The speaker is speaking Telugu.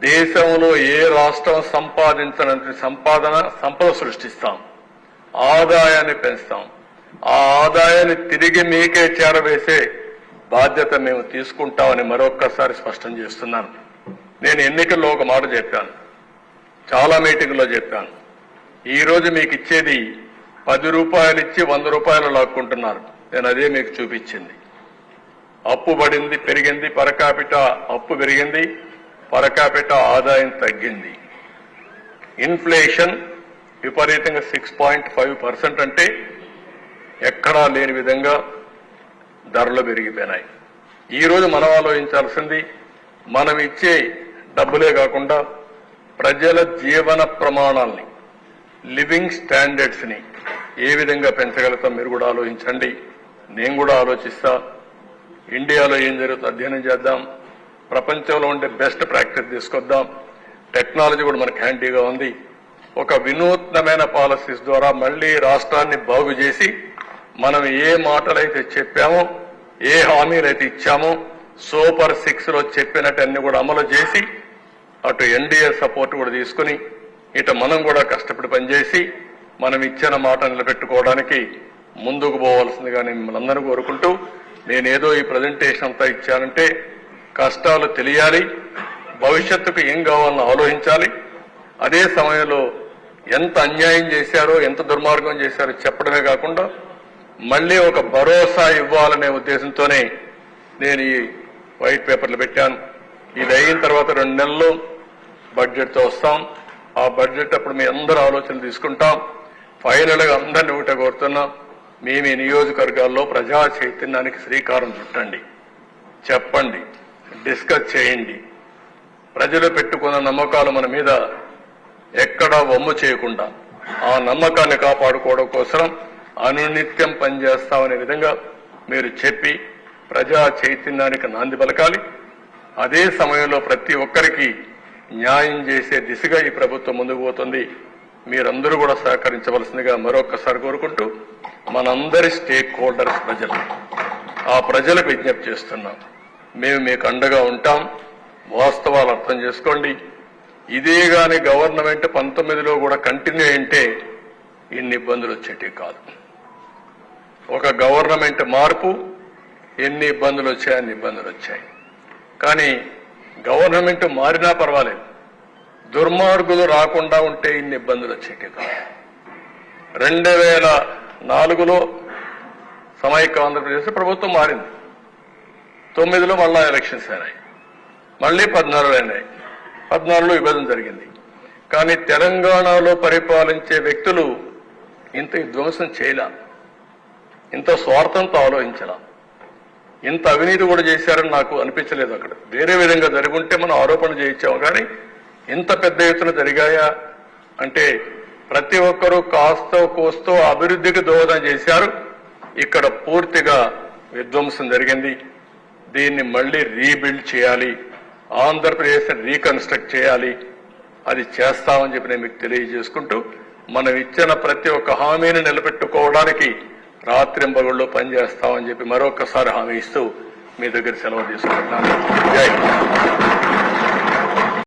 దేశంలో ఏ రాష్ట్రం సంపాదించనంత సంపాదన సంపద సృష్టిస్తాం. ఆదాయాన్ని పెంచుతాం. ఆ ఆదాయాన్ని తిరిగి మీకే చేరవేసే బాధ్యత మేము తీసుకుంటామని మరొక్కసారి స్పష్టం చేస్తున్నాను. నేను ఎన్నికల్లో ఒక మాట చెప్పాను. చాలా మీటింగ్లో చెప్పాను. ఈరోజు మీకు ఇచ్చేది పది రూపాయలు ఇచ్చి వంద రూపాయలు లాక్కుంటున్నారు. నేను అదే మీకు చూపించింది. అప్పు పడింది పెరిగింది పరకాపిట అప్పు పెరిగింది. పరకాపిట ఆదాయం తగ్గింది. ఇన్ఫ్లేషన్ విపరీతంగా సిక్స్ పాయింట్ ఫైవ్ పర్సెంట్ అంటే ఎక్కడా లేని విధంగా ధరలు పెరిగిపోయినాయి. ఈ రోజు మనం ఆలోచించాల్సింది మనం ఇచ్చే డబ్బులే కాకుండా ప్రజల జీవన ప్రమాణాల్ని లివింగ్ స్టాండర్డ్స్ని ఏ విధంగా పెంచగలుగుతాం మీరు కూడా ఆలోచించండి. నేను కూడా ఆలోచిస్తా. ఇండియాలో ఏం జరుగుతుందో అధ్యయనం చేద్దాం. ప్రపంచంలో ఉండే బెస్ట్ ప్రాక్టీస్ తీసుకొద్దాం. టెక్నాలజీ కూడా మనకు హ్యాండీగా ఉంది. ఒక వినూత్నమైన పాలసీస్ ద్వారా మళ్ళీ రాష్ట్రాన్ని బాగు చేసి మనం ఏ మాటలైతే చెప్పామో ఏ హామీలైతే ఇచ్చామో సూపర్ సిక్స్లో చెప్పినట్టన్ని కూడా అమలు చేసి అటు ఎన్డీఏ సపోర్ట్ కూడా తీసుకుని ఇటు మనం కూడా కష్టపడి పనిచేసి మనం ఇచ్చిన మాట నిలబెట్టుకోవడానికి ముందుకు పోవాల్సిందిగా మిమ్మల్ని అందరూ కోరుకుంటూ నేనేదో ఈ ప్రజెంటేషన్ అంతా ఇచ్చానంటే కష్టాలు తెలియాలి భవిష్యత్తుకు ఏం కావాలని ఆలోచించాలి. అదే సమయంలో ఎంత అన్యాయం చేశారో ఎంత దుర్మార్గం చేశారో చెప్పడమే కాకుండా మళ్ళీ ఒక భరోసా ఇవ్వాలనే ఉద్దేశంతోనే నేను ఈ వైట్ పేపర్లు పెట్టాను. ఇది అయిన తర్వాత రెండు నెలల్లో బడ్జెట్తో వస్తాం. ఆ బడ్జెట్ అప్పుడు మీ అందరు ఆలోచనలు తీసుకుంటాం. ఫైనల్గా అందరిని ఒకటే కోరుతున్నాం. మీ మీ నియోజకవర్గాల్లో ప్రజా చైతన్యానికి శ్రీకారం చుట్టండి. చెప్పండి. డిస్కస్ చేయండి. ప్రజలు పెట్టుకున్న నమ్మకాలు మన మీద ఎక్కడా వమ్ము చేయకుండా ఆ నమ్మకాన్ని కాపాడుకోవడం కోసం అనునిత్యం పనిచేస్తామనే విధంగా మీరు చెప్పి ప్రజా చైతన్యానికి నాంది పలకాలి. అదే సమయంలో ప్రతి ఒక్కరికి న్యాయం చేసే దిశగా ఈ ప్రభుత్వం ముందుకు పోతుంది. మీరందరూ కూడా సహకరించవలసిందిగా మరొకసారి కోరుకుంటూ మనందరి స్టేక్ హోల్డర్స్ ప్రజలు ఆ ప్రజలకు విజ్ఞప్తి చేస్తున్నాం. మేము మీకు అండగా ఉంటాం. వాస్తవాలు అర్థం చేసుకోండి. ఇదే గాని గవర్నమెంట్ పంతొమ్మిదిలో కూడా కంటిన్యూ అయింటే ఇన్ని ఇబ్బందులు వచ్చేటి కాదు. ఒక గవర్నమెంట్ మార్పు ఎన్ని ఇబ్బందులు వచ్చాయి అన్ని ఇబ్బందులు వచ్చాయి. కానీ గవర్నమెంట్ మారినా పర్వాలేదు. దుర్మార్గులు రాకుండా ఉంటే ఇన్ని ఇబ్బందులు వచ్చేటి కాదు. రెండు వేల నాలుగులో సమైక్య ఆంధ్రప్రదేశ్ ప్రభుత్వం మారింది. తొమ్మిదిలో మళ్ళా ఎలక్షన్స్ అయినాయి. మళ్ళీ పద్నాలుగులో అయినాయి. పద్నాలుగులో విభజన జరిగింది. కానీ తెలంగాణలో పరిపాలించే వ్యక్తులు ఇంత విధ్వంసం చేయలే. ఇంత స్వార్థంతో ఆలోచించలా. ఇంత అవినీతి కూడా చేశారని నాకు అనిపించలేదు అక్కడ. వేరే విధంగా జరుగుంటే మనం ఆరోపణ చేయించాము. కానీ ఇంత పెద్ద ఎత్తున జరిగాయా అంటే ప్రతి ఒక్కరూ కాస్తో కోస్తో అభివృద్ధికి దోహదం చేశారు. ఇక్కడ పూర్తిగా విధ్వంసం జరిగింది. దీన్ని మళ్ళీ రీబిల్డ్ చేయాలి. ఆంధ్రప్రదేశ్ రీకన్స్ట్రక్ట్ చేయాలి. అది చేస్తామని చెప్పి నేను మీకు తెలియజేసుకుంటూ మనం ఇచ్చిన ప్రతి ఒక్క హామీని నిలబెట్టుకోవడానికి రాత్రింబగుళ్ళు పనిచేస్తామని చెప్పి మరొకసారి హామీ ఇస్తూ మీ దగ్గర సెలవు తీసుకుంటున్నాను. జై